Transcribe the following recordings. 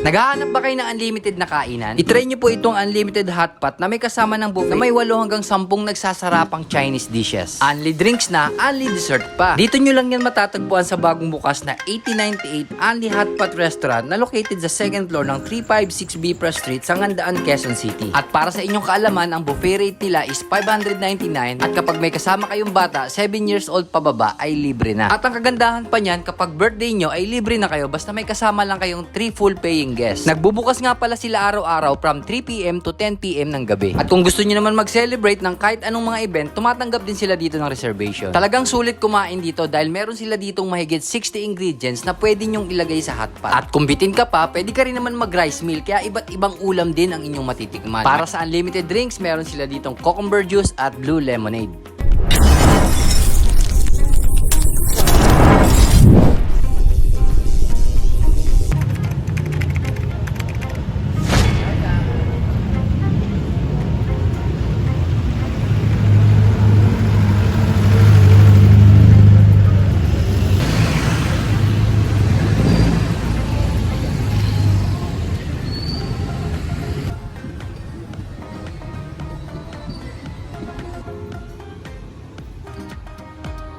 Naghahanap ba kayo ng unlimited na kainan? I-try nyo po itong unlimited hotpot na may kasama ng buffet na may 8 hanggang 10 nagsasarapang Chinese dishes. Only drinks na, only dessert pa. Dito nyo lang yan matatagpuan sa bagong bukas na 8098 Only Hotpot Restaurant na located sa second floor ng 356B Press Street sa Ngandaan, Quezon City. At para sa inyong kaalaman, ang buffet rate nila is 599 at kapag may kasama kayong bata, 7 years old pababa ay libre na. At ang kagandahan pa niyan, kapag birthday nyo ay libre na kayo basta may kasama lang kayong 3 full paying guests. Nagbubukas nga pala sila araw-araw from 3pm to 10pm ng gabi. At kung gusto nyo naman mag-celebrate ng kahit anong mga event, tumatanggap din sila dito ng reservation. Talagang sulit kumain dito dahil meron sila ditong mahigit 60 ingredients na pwede nyong ilagay sa hotpot. At kung bitin ka pa, pwede ka rin naman mag-rice meal kaya iba't ibang ulam din ang inyong matitikman. Para sa unlimited drinks, meron sila ditong cucumber juice at blue lemonade.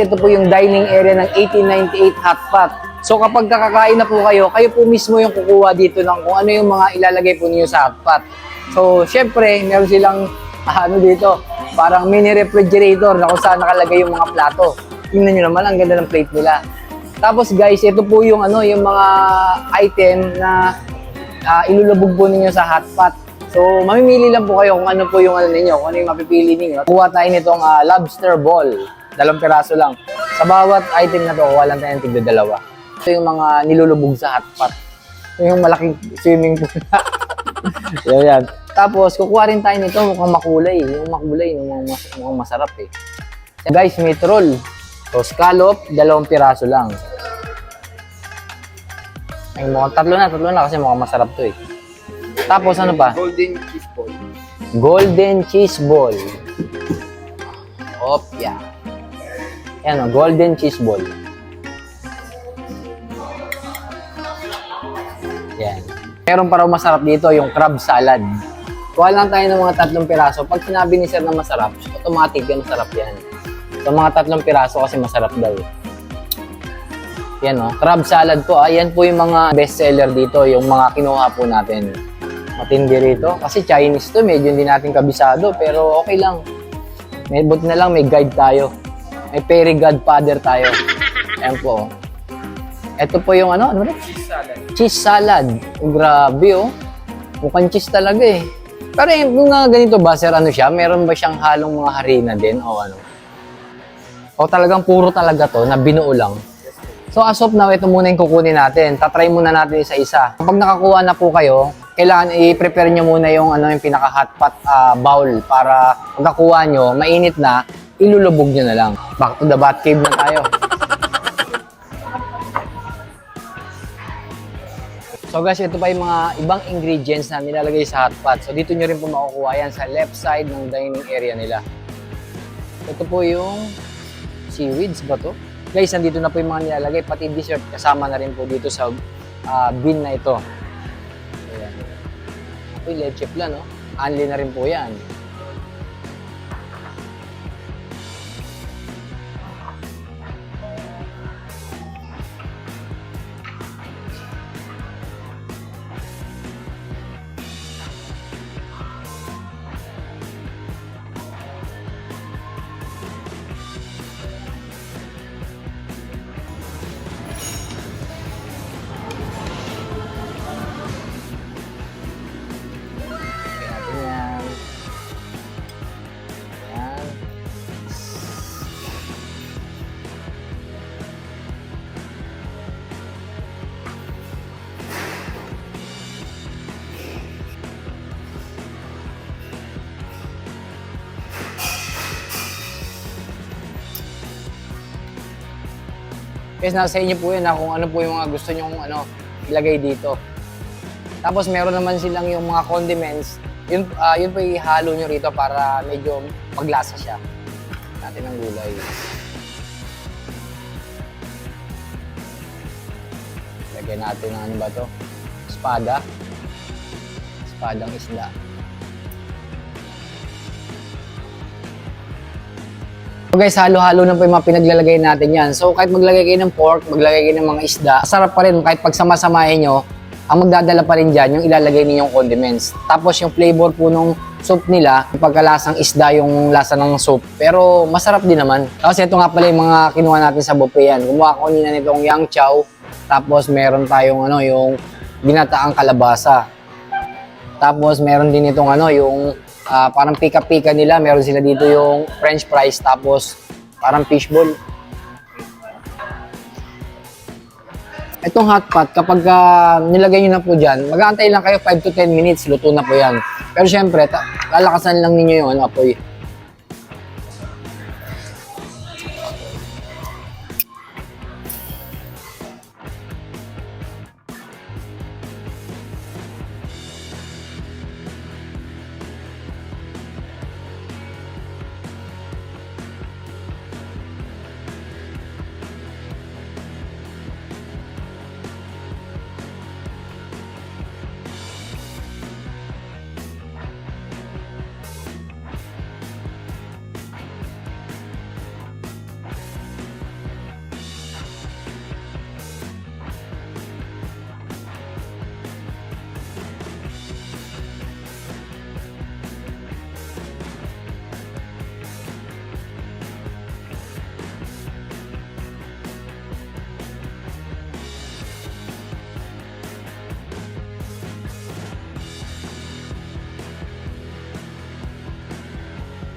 Ito po yung dining area ng 1898 Hotpot. So kapag kakakain na po kayo, kayo po mismo yung kukuha dito ng kung ano yung mga ilalagay po niyo sa hotpot. So syempre, meron silang ah, ano dito, parang mini refrigerator na kung saan nakalagay yung mga plato. Tingnan nyo naman, ang ganda ng plate nila. Tapos guys, ito po yung ano, yung mga item na ah, ilulubog po ninyo sa hotpot. So, mamimili lang po kayo kung ano po yung ano ninyo, kung ano yung mapipili ninyo. Kuha tayo nitong ah, lobster ball. Dalawang piraso lang. Sa bawat item na to, kuha lang tayo ng tigda dalawa. Ito yung mga nilulubog sa hotpot. Ito yung malaking swimming pool. yan, yan. Tapos, kukuha rin tayo nito mukhang makulay. Yung makulay, yung mas- mukhang masarap eh. Guys, may troll. So, scallop, dalawang piraso lang. Ay, mukhang tatlo na, tatlo na kasi mukhang masarap to eh. Tapos ano pa? Golden cheese ball. Golden cheese ball. Opya. Yan o, golden cheese ball. Yan. Meron pa raw masarap dito, yung crab salad. Kuha lang tayo ng mga tatlong piraso. Pag sinabi ni sir na masarap, automatic yan, masarap yan. So, mga tatlong piraso kasi masarap daw. Yan o, crab salad po. Ayan po yung mga best seller dito, yung mga kinuha po natin. Matindi rito. Kasi Chinese to, medyo hindi natin kabisado. Pero okay lang. May but na lang, may guide tayo. May fairy godfather tayo. Ayan po. Ito po yung ano, ano ba? Cheese salad. Cheese salad. Oh, grabe oh. Mukhang cheese talaga eh. Pero yung mga ganito ba, sir, ano siya? Meron ba siyang halong mga harina din o ano? O talagang puro talaga to, na binuo lang? So as of now, ito muna yung kukunin natin. Tatry muna natin isa-isa. Kapag nakakuha na po kayo, kailangan i-prepare nyo muna yung ano yung pinaka hot pot ah, bowl para pagkakuha nyo, mainit na, ilulubog nyo na lang. Back to the bat cave na tayo. So guys, ito pa yung mga ibang ingredients na nilalagay sa hot pot. So dito nyo rin po makukuha yan sa left side ng dining area nila. Ito po yung seaweeds ba to? Guys, nandito na po yung mga nilalagay. Pati dessert kasama na rin po dito sa ah, bin na ito. Ayan. Yung leche plan, no? Anli na rin po yan. Guys, nasa inyo po yun na kung ano po yung mga gusto nyo ano, ilagay dito. Tapos meron naman silang yung mga condiments. Yun, ah, yun po ihalo nyo rito para medyo maglasa siya. Natin ang gulay. Lagyan natin ng ano ba to? espada. Espadang isda. So guys, halo-halo na po yung mga pinaglalagay natin yan. So kahit maglagay kayo ng pork, maglagay kayo ng mga isda, sarap pa rin kahit pagsama-samahin nyo, ang magdadala pa rin dyan yung ilalagay ninyong condiments. Tapos yung flavor po nung soup nila, yung pagkalasang isda yung lasa ng soup. Pero masarap din naman. Tapos ito nga pala yung mga kinuha natin sa buffet yan. Kumuha ko nina nitong yang chow. Tapos meron tayong ano, yung ginataang kalabasa. Tapos meron din itong ano, yung ah, parang pika-pika nila. Meron sila dito yung french fries tapos parang fishball. Itong hot pot, kapag ah, nilagay nyo na po dyan, mag-aantay lang kayo 5 to 10 minutes, luto na po yan. Pero syempre, lalakasan lang ninyo yung ano, apoy.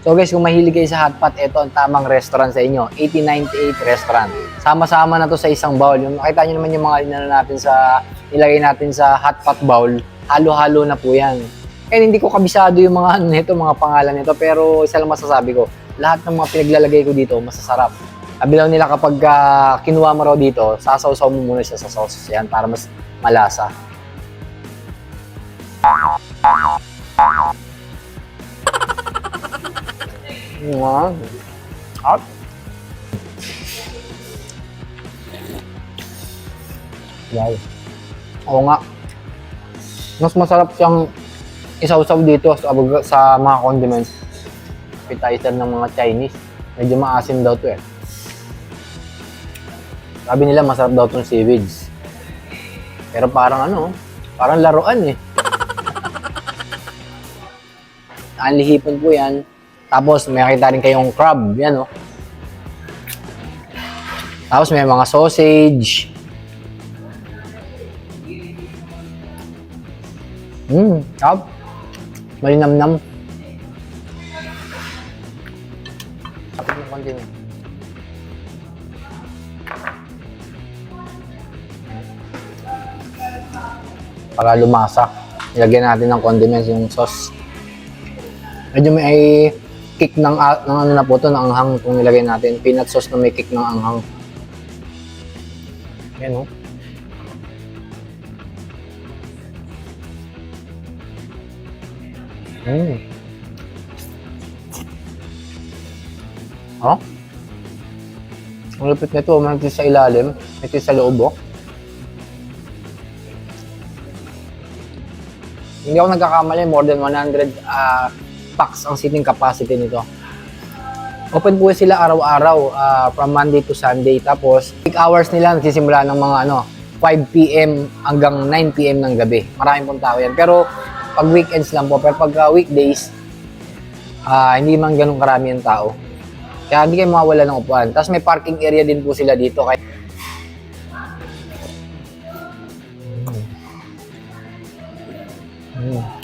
So guys, kung mahilig kayo sa hot pot, ito ang tamang restaurant sa inyo. 1898 Restaurant. Sama-sama na to sa isang bowl. Yung makita nyo naman yung mga inano natin sa, nilagay natin sa hot pot bowl. Halo-halo na po yan. Kaya hindi ko kabisado yung mga ano nito, mga pangalan nito. Pero isa lang masasabi ko, lahat ng mga pinaglalagay ko dito, masasarap. Sabi lang nila kapag ah, kinuha mo raw dito, sasawsaw mo muna siya sa sauce. Yan, para mas malasa. Wow. Hot. Wow. Oo nga. Mas masarap siyang isawsaw dito sa, sa mga condiments. Appetizer ng mga Chinese. Medyo maasim daw to eh. Sabi nila masarap daw tong seaweeds. Pero parang ano, parang laruan eh. Anlihipon po yan. Tapos may nakita rin kayong crab, yan oh. Tapos may mga sausage. Mmm, crab. Malinamnam. Tapos ng konti na. Para lumasa. Ilagyan natin ng condiments yung sauce. Medyo may kick ng, a- ng ano na po to, ng anghang kung nilagay natin. Peanut sauce na may kick ng anghang. Yan oh. Mm. Oh? Ang lupit nito, mantis sa ilalim, mantis sa loob oh. Hindi ako nagkakamali, more than 100 ah, packs ang seating capacity nito. Open po sila araw-araw ah, from Monday to Sunday. Tapos, peak hours nila nagsisimula ng mga ano, 5 p.m. hanggang 9 p.m. ng gabi. Maraming pong tao yan. Pero pag weekends lang po, pero pag ah, weekdays, ah, hindi man ganun karami ang tao. Kaya hindi kayo mawawala ng upuan. Tapos may parking area din po sila dito. Kaya Mm.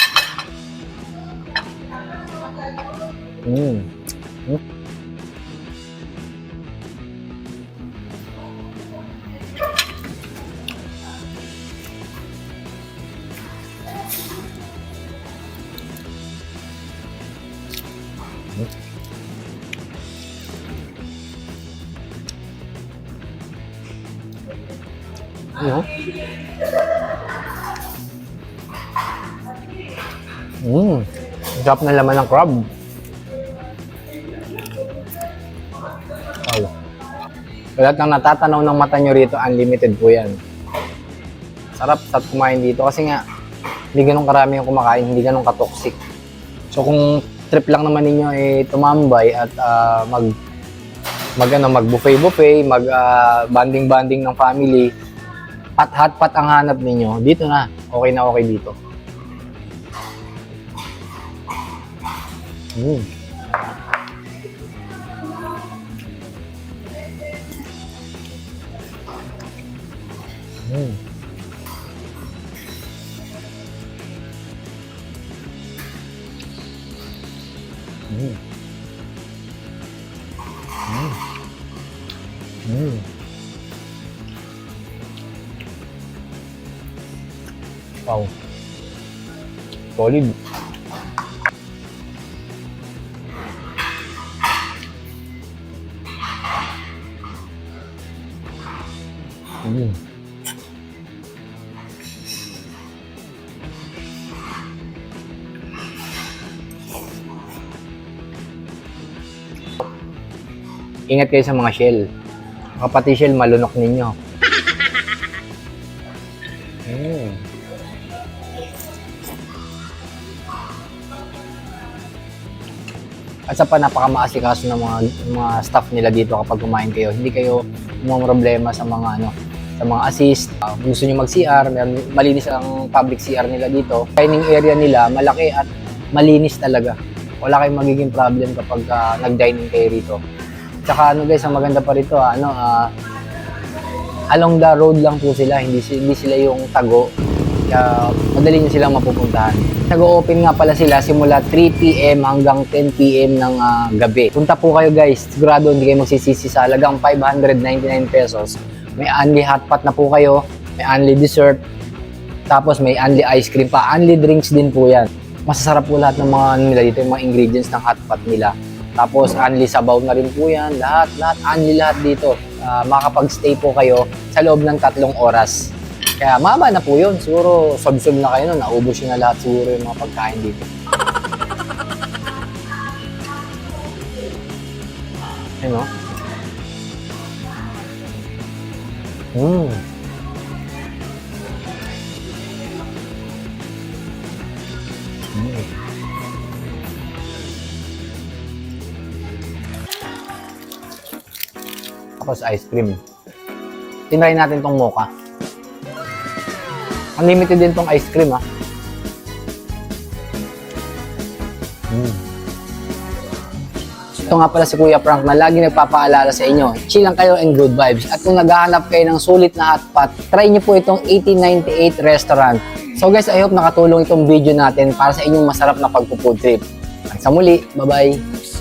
Mm. Mm. Ano? Mm. Sarap na laman ng crab. Sa lahat ng natatanaw ng mata nyo rito, unlimited po yan. Sarap sa kumain dito kasi nga hindi ganun karami yung kumakain, hindi ganun katoxic. So kung trip lang naman ninyo eh tumambay at ah, mag mag ano, mag buffet buffet, mag ah, banding banding ng family, at hot pot ang hanap ninyo, dito na. Okay na okay dito. Mm. Mm. Mm. Mm. Mm. Wow. Solid. Mm. Ingat kayo sa mga shell. Kapati shell, malunok ninyo. Mm. At sa pa, napakamaasikaso ng mga, mga staff nila dito kapag kumain kayo. Hindi kayo mga problema sa mga ano, sa mga assist. Uh, gusto nyo mag-CR, malinis ang public CR nila dito. Dining area nila, malaki at malinis talaga. Wala kayong magiging problem kapag ah, nag-dining kayo rito. Tsaka ano guys, ang maganda pa rito, ah, ano, ah, along the road lang po sila, hindi, hindi sila yung tago. Kaya madali nyo silang mapupuntahan. Nag-open nga pala sila simula 3 p.m. hanggang 10 p.m. ng ah, gabi. Punta po kayo guys, sigurado hindi kayo magsisisi sa halagang 599 pesos. May only hot pot na po kayo, may only dessert, tapos may only ice cream pa, only drinks din po yan. Masasarap po lahat ng mga ano nila dito, yung mga ingredients ng hot pot nila. Tapos only sabaw na rin po yan, lahat, lahat, only lahat dito. Ah, makakapag-stay po kayo sa loob ng tatlong oras. Kaya mama na po yun. Siguro sob-sob na kayo nun. Naubos yun na lahat siguro yung mga pagkain dito. Ayun o. Mm. Mm. Tapos ice cream. Tinry natin tong mocha. Unlimited din tong ice cream ah. Mm. Ito nga pala si Kuya Frank na lagi nagpapaalala sa inyo. Chill lang kayo and good vibes. At kung naghahanap kayo ng sulit na hotpot, try nyo po itong 1898 restaurant. So guys, I hope nakatulong itong video natin para sa inyong masarap na pagpo-food trip. Hanggang sa muli, bye-bye!